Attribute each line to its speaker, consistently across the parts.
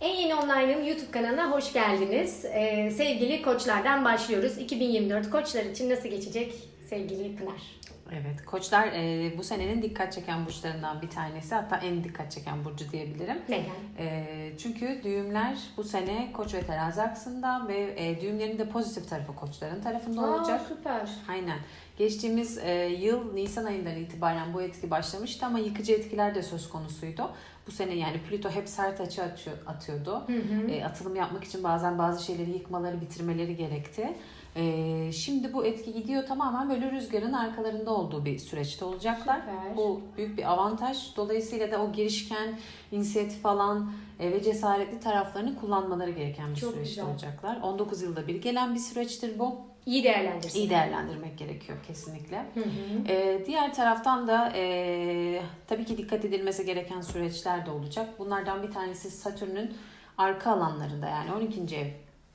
Speaker 1: En Yeni Online'ın YouTube kanalına hoş geldiniz. Ee, sevgili koçlardan başlıyoruz. 2024 koçlar için nasıl geçecek sevgili Pınar?
Speaker 2: Evet, koçlar e, bu senenin dikkat çeken burçlarından bir tanesi. Hatta en dikkat çeken burcu diyebilirim.
Speaker 1: Neden?
Speaker 2: E, çünkü düğümler bu sene koç ve terazi aksında ve e, düğümlerin de pozitif tarafı koçların tarafında olacak.
Speaker 1: Aa, süper.
Speaker 2: Aynen. Geçtiğimiz e, yıl Nisan ayından itibaren bu etki başlamıştı ama yıkıcı etkiler de söz konusuydu. Bu sene yani Plüto hep sert açı atıyor- atıyordu.
Speaker 1: Hı hı.
Speaker 2: E, atılım yapmak için bazen bazı şeyleri yıkmaları, bitirmeleri gerekti. E, şimdi bu etki gidiyor tamamen böyle rüzgarın arkalarında olduğu bir süreçte olacaklar.
Speaker 1: Süper.
Speaker 2: Bu büyük bir avantaj. Dolayısıyla da o girişken, inisiyatif alan e, ve cesaretli taraflarını kullanmaları gereken bir
Speaker 1: Çok
Speaker 2: süreçte
Speaker 1: güzel.
Speaker 2: olacaklar. 19 yılda bir gelen bir süreçtir bu.
Speaker 1: İyi değerlendirsin.
Speaker 2: İyi değerlendirmek gerekiyor kesinlikle.
Speaker 1: Hı hı.
Speaker 2: Ee, diğer taraftan da e, tabii ki dikkat edilmesi gereken süreçler de olacak. Bunlardan bir tanesi Satürn'ün arka alanlarında yani 12. ev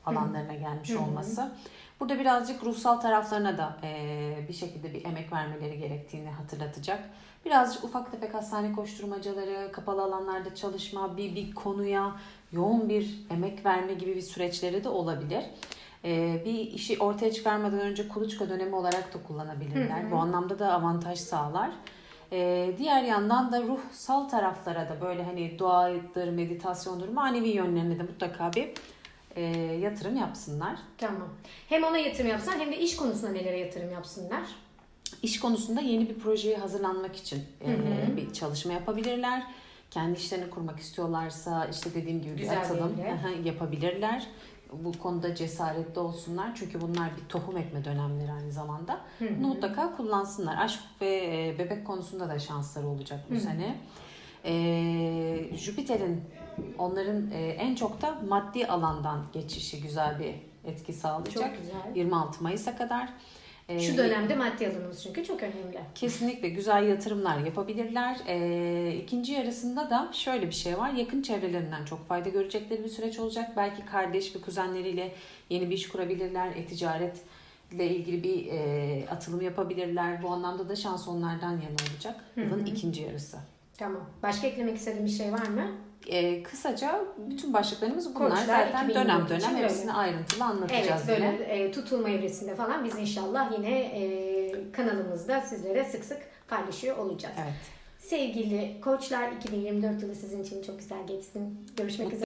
Speaker 2: alanlarına gelmiş olması. Burada birazcık ruhsal taraflarına da e, bir şekilde bir emek vermeleri gerektiğini hatırlatacak. Birazcık ufak tefek hastane koşturmacaları, kapalı alanlarda çalışma, bir, bir konuya yoğun bir emek verme gibi bir süreçleri de olabilir. Ee, bir işi ortaya çıkarmadan önce kuluçka dönemi olarak da kullanabilirler.
Speaker 1: Hı hı.
Speaker 2: Bu anlamda da avantaj sağlar. Ee, diğer yandan da ruhsal taraflara da böyle hani duadır, meditasyondur, manevi yönlerine de mutlaka bir e, yatırım yapsınlar.
Speaker 1: Tamam. Hem ona yatırım yapsın hem de iş konusunda nelere yatırım yapsınlar.
Speaker 2: İş konusunda yeni bir projeye hazırlanmak için e,
Speaker 1: Hı hı.
Speaker 2: bir çalışma yapabilirler. Kendi işlerini kurmak istiyorlarsa işte dediğim gibi
Speaker 1: Güzel
Speaker 2: bir aha, yapabilirler. Bu konuda cesaretli olsunlar çünkü bunlar bir tohum ekme dönemleri aynı zamanda.
Speaker 1: Hı hı.
Speaker 2: Bunu mutlaka kullansınlar. Aşk ve e, bebek konusunda da şansları olacak bu
Speaker 1: Hı hı.
Speaker 2: sene. E, Jüpiter'in onların e, en çok da maddi alandan geçişi güzel bir etki sağlayacak.
Speaker 1: Çok güzel.
Speaker 2: 26 Mayıs'a kadar. E,
Speaker 1: Şu dönemde maddi alanımız çünkü çok önemli.
Speaker 2: Kesinlikle güzel yatırımlar yapabilirler. Ee, ikinci yarısında da şöyle bir şey var. Yakın çevrelerinden çok fayda görecekleri bir süreç olacak. Belki kardeş ve kuzenleriyle yeni bir iş kurabilirler. E-ticaretle ilgili bir e, atılım yapabilirler. Bu anlamda da şans onlardan yana olacak. Yılın ikinci yarısı.
Speaker 1: Tamam. Başka eklemek istediğin bir şey var mı?
Speaker 2: Ee, kısaca bütün başlıklarımız bunlar.
Speaker 1: Koçlar
Speaker 2: Zaten
Speaker 1: 2024
Speaker 2: dönem dönem
Speaker 1: böyle.
Speaker 2: hepsini ayrıntılı
Speaker 1: Evet
Speaker 2: anlatacağız
Speaker 1: böyle
Speaker 2: yine.
Speaker 1: e, tutulma evresinde falan biz inşallah yine e, kanalımızda sizlere sık sık paylaşıyor olacağız.
Speaker 2: Evet.
Speaker 1: Sevgili koçlar 2024 yılı sizin için çok güzel geçsin. Görüşmek üzere.